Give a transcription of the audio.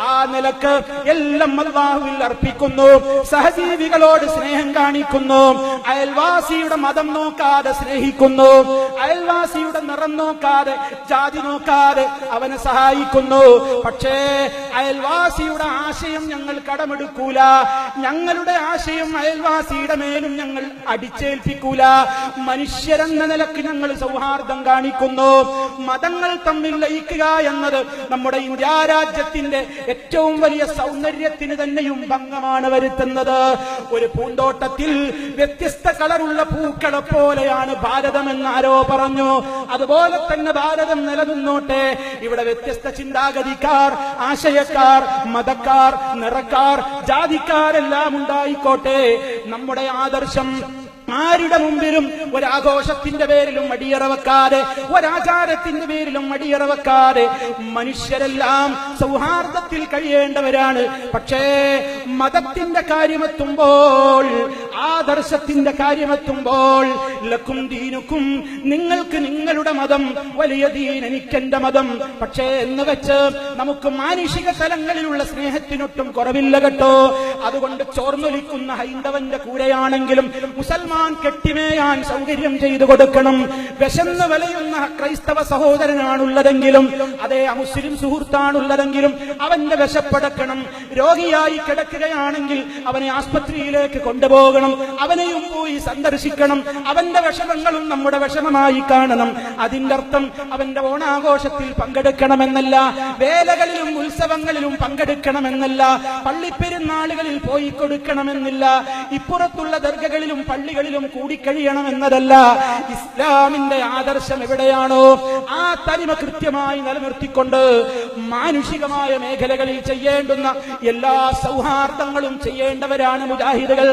ആ നിലയ്ക്ക് എല്ലാം അള്ളാഹുവിൽ അർപ്പിക്കുന്നു. സഹജീവികളോട് സ്നേഹം കാണിക്കുന്നു. അയൽവാസിയുടെ മതം നോക്കാതെ സ്നേഹിക്കുന്നു. അയൽവാസിയുടെ നിറം നോക്കാതെ ജാതി നോക്കാതെ അവനെ സഹായിക്കുന്നു. പക്ഷേ അയൽവാസിയുടെ ആശയം ഞങ്ങൾ കടമെടുക്കൂല. ഞങ്ങളുടെ ആശയം അയൽവാസിയുടെ മേലും ഞങ്ങൾ അടിച്ചേൽപ്പിക്കൂല. മനുഷ്യരെന്ന നിലയ്ക്ക് ഞങ്ങൾ സൗഹാർദ്ദം കാണിക്കുന്നു. മതങ്ങൾ തമ്മിൽ ലയിക്കുക എന്നത് നമ്മുടെ ഇന്ത്യ രാജ്യത്തിന്റെ ഏറ്റവും വലിയ സൗന്ദര്യത്തിന് തന്നെയും ഭംഗമാണ് വരുത്തുന്നത്. ഒരു പൂന്തോട്ടത്തിൽ വ്യത്യസ്ത കളറുള്ള പൂക്കളെ പോലെയാണ് ഭാരതം എന്ന് ആരോ പറഞ്ഞു. അതുപോലെ തന്നെ ഭാരതം നിലനിന്നോട്ടെ. ഇവിടെ വ്യത്യസ്ത ചിന്താഗതിക്കാർ ആശയക്കാർ മതക്കാർ നിറക്കാർ ജാതിക്കാരെല്ലാം ഉണ്ടായിക്കോട്ടെ. നമ്മുടെ ആദർശം ആരുടെ മുമ്പിലും ഒരാഘോഷത്തിന്റെ പേരിലും അടിയറവക്കാതെ ഒരാചാരത്തിന്റെ പേരിലും അടിയറവക്കാതെ മനുഷ്യരെല്ലാം സൗഹാർദ്ദത്തിൽ കഴിയേണ്ടവരാണ്. പക്ഷേ മതത്തിന്റെ കാര്യമെത്തുമ്പോൾ ആദർശത്തിന്റെ കാര്യമെത്തുമ്പോൾ ലക്കും ദീനുക്കും നിങ്ങൾക്ക് നിങ്ങളുടെ മതം വലിയ ദീൻ എനിക്കെന്റെ മതം. പക്ഷേ എന്ന് വെച്ച് നമുക്ക് മാനുഷിക തലങ്ങളിലുള്ള സ്നേഹത്തിനൊട്ടും കുറവില്ല കേട്ടോ. അതുകൊണ്ട് ചോർന്നൊലിക്കുന്ന ഹൈന്ദവന്റെ കൂടെയാണെങ്കിലും മുസൽമാൻ കെട്ടിമേയാൻ സൗകര്യം ചെയ്തു കൊടുക്കണം. വിശന്ന് വലയുന്ന ക്രൈസ്തവ സഹോദരനാണുള്ളതെങ്കിലും അതേ അമുസ്ലിം സുഹൃത്താണുള്ളതെങ്കിലും അവന്റെ വിശപ്പടക്കണം. രോഗിയായി കിടക്കുകയാണെങ്കിൽ അവനെ ആസ്പത്രിയിലേക്ക് കൊണ്ടുപോകണം. അവനെയും പോയി സന്ദർശിക്കണം. അവന്റെ വിഷമങ്ങളും നമ്മുടെ വിഷമമായി കാണണം. അതിന്റെ അർത്ഥം അവന്റെ ഓണാഘോഷത്തിൽ പങ്കെടുക്കണമെന്നല്ല വേലകളിലും ഉത്സവങ്ങളിലും പങ്കെടുക്കണമെന്നല്ല പള്ളിപ്പെരുന്നാളുകളിൽ പോയി കൊടുക്കണമെന്നില്ല ഇപ്പുറത്തുള്ള ദർഗകളിലും പള്ളികളിലും കൂടിക്കഴിയണമെന്നതല്ല. ഇസ്ലാമിന്റെ ആദർശം എവിടെയാണോ? ആ തനിമ കൃത്യമായി നിലനിർത്തിക്കൊണ്ട് മാനുഷികമായ മേഖലകളിൽ ചെയ്യേണ്ടുന്ന എല്ലാ സൗഹാർദ്ദങ്ങളും ചെയ്യേണ്ടവരാണ് മുജാഹിദുകൾ.